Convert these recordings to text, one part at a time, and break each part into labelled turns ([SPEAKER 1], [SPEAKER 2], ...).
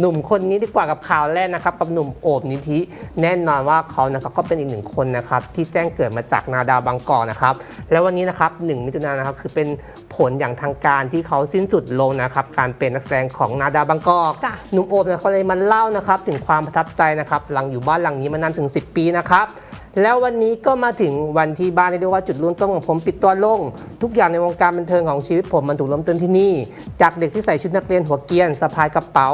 [SPEAKER 1] หนุ่มคนนี้ดีกว่ากับข่าวแรกนะครับกับหนุ่มโอบนิธิแน่นอนว่าเขานะครับก็เป็นอีกหนึ่งคนนะครับที่แจ้งเกิดมาจากนาดาวบางกอกนะครับแล้ววันนี้นะครับหนึ่งมิถุนายนนะครับคือเป็นผลอย่างทางการที่เขาสิ้นสุดลงนะครับการเป็นนักแสดงของนาดาวบางกอก
[SPEAKER 2] จ้ะ
[SPEAKER 1] หนุ่มโอบเนี่ยเขาเลยมาเล่านะครับถึงความประทับใจนะครับหลังอยู่บ้านหลังนี้มานานถึง 10 ปีนะครับแล้ววันนี้ก็มาถึงวันที่บ้านเรียกได้ว่าจุดเริ่มต้นของผมปิดตัวลง ทุกอย่างในวงการบันเทิงของชีวิตผมมันถูกเริ่มต้นที่นี่ จากเด็กที่ใส่ชุดนักเรียนหัวเกรียนสะพายกระเป๋า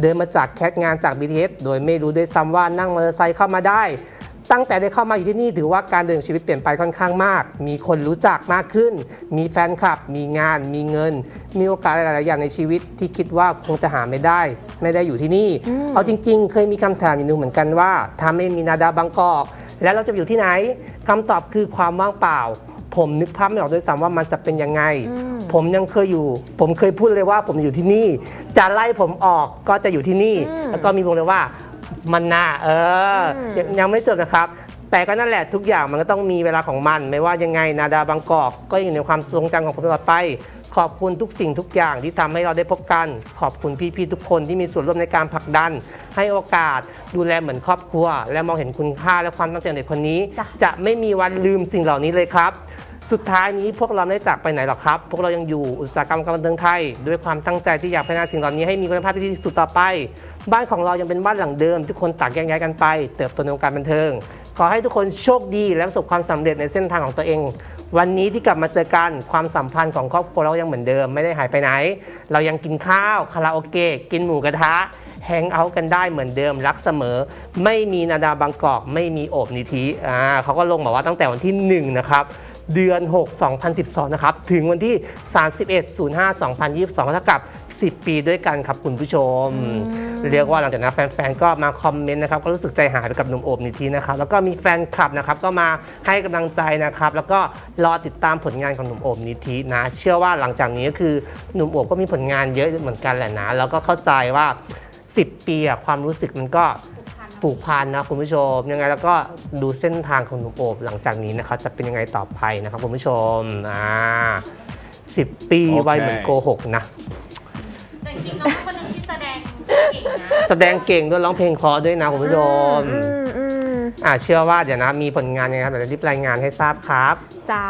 [SPEAKER 1] เดินมาจากแคสงานจาก BTS โดยไม่รู้ด้วยซ้ำว่านั่งมอเตอร์ไซค์เข้ามาได้ ตั้งแต่ได้เข้ามาอยู่ที่นี่ถือว่าการเดินชีวิตเปลี่ยนไปค่อนข้างมาก มีคนรู้จักมากขึ้น มีแฟนคลับ มีงาน มีเงิน มีโอกาสหลายๆอย่างในชีวิตที่คิดว่าคงจะหาไม่ได้ ไม่ได้อยู่ที่นี่ เอาจริง ๆ เคยมีคำถามอยู่หนึงเหมือนกันว่าถ้าไม่มีนาดาบางกอกแล้วเราจะไปอยู่ที่ไหนคำตอบคือความว่างเปล่า ผมนึกภาพไม่ออกด้วยซ้ำว่ามันจะเป็นยังไง ผมยังเคยอยู่ ผมเคยพูดเลยว่าผมอยู่ที่นี่ จะไล่ผมออกก็จะอยู่ที่นี่ แล้วก็มีวงเลยว่ามันน่าเอออยังยังไม่จบนะครับ แต่ก็นั่นแหละทุกอย่างมันก็ต้องมีเวลาของมัน ไม่ว่ายังไงนาดาบางกอกก็ยังอยู่ในความทรงจำของผมตลอดไป ขอบคุณทุกสิ่งทุกอย่างที่ทำให้เราได้พบกัน ขอบคุณพี่ๆทุกคนที่มีส่วนร่วมในการผลักดัน ให้โอกาสดูแลเหมือนครอบครัว และมองเห็นคุณค่าและความตั้งใจของเด็กคนนี้
[SPEAKER 2] จ้ะ
[SPEAKER 1] จะไม่มีวันลืมสิ่งเหล่านี้เลยครับ สุดท้ายนี้พวกเราไม่ได้จากไปไหนหรอกครับ พวกเรายังอยู่อุตสาหกรรมการบันเทิงไทย ด้วยความตั้งใจที่อยากพัฒนาสิ่งเหล่านี้ให้มีคุณภาพที่ดีที่สุดต่อไป บ้านของเรายังเป็นบ้านหลังเดิม ทุกคนต่างแยกย้ายกันไป เติบโตในวงการบันเทิง ขอให้ทุกคนโชคดีและประสบความสำเร็จในเส้นทางของตัวเอง วันนี้ที่กลับมาเจอกันความสัมพันธ์ของครอบครัวเรายังเหมือนเดิมไม่ได้หายไปไหน เรายังกินข้าวคาราโอเกะกินหมูกระทะแฮงเอาท์กันได้เหมือนเดิมรักเสมอ ไม่มีนาดาบางกอก ไม่มีโอบนิธิอ่าเขาก็ลงบอกว่าตั้งแต่วันที่1นะครับ เดือน 6 2012 นะครับ ถึงวันที่ 31 05 2022เท่ากับ 10 ปีด้วยกันครับคุณผู้ชม เรียกว่าหลังจากนั้นแฟนๆ ก็มาคอมเมนต์นะครับ ก็รู้สึกใจหายไปกับหนุ่มโอบนิธินะครับ แล้วก็มีแฟนคลับนะครับ ก็มาให้กำลังใจนะครับ แล้วก็รอติดตามผลงานของหนุ่มโอบนิธินะ เชื่อว่าหลังจากนี้ก็คือหนุ่มโอบก็มีผลงานเยอะเหมือนกันแหละนะ แล้วก็เข้าใจว่า 10 ปีอะความรู้สึกมันก็ ผูกพันนะคุณผู้ชม ยังไงแล้วก็ดูเส้นทางของหนุ่มโอบหลังจากนี้นะครับจะเป็นยังไงต่อไปนะครับคุณผู้ชมอ่าสิบปี
[SPEAKER 3] โอเค
[SPEAKER 1] ไวเหมือนโกหกนะ
[SPEAKER 4] แต่จริงๆน้องเป็นคนหนึ่งที่แสดงเก่งนะ
[SPEAKER 1] แสดงเก่งด้วยร้องเพลงเพราะด้วยนะคุณผู้ชม
[SPEAKER 2] อืมอืม
[SPEAKER 1] อ่าเชื่อว่าเดี๋ยวนะมีผลงานยังไงครับเดี๋ยวจะรีบรายงานให้ทราบครับ
[SPEAKER 2] จ้า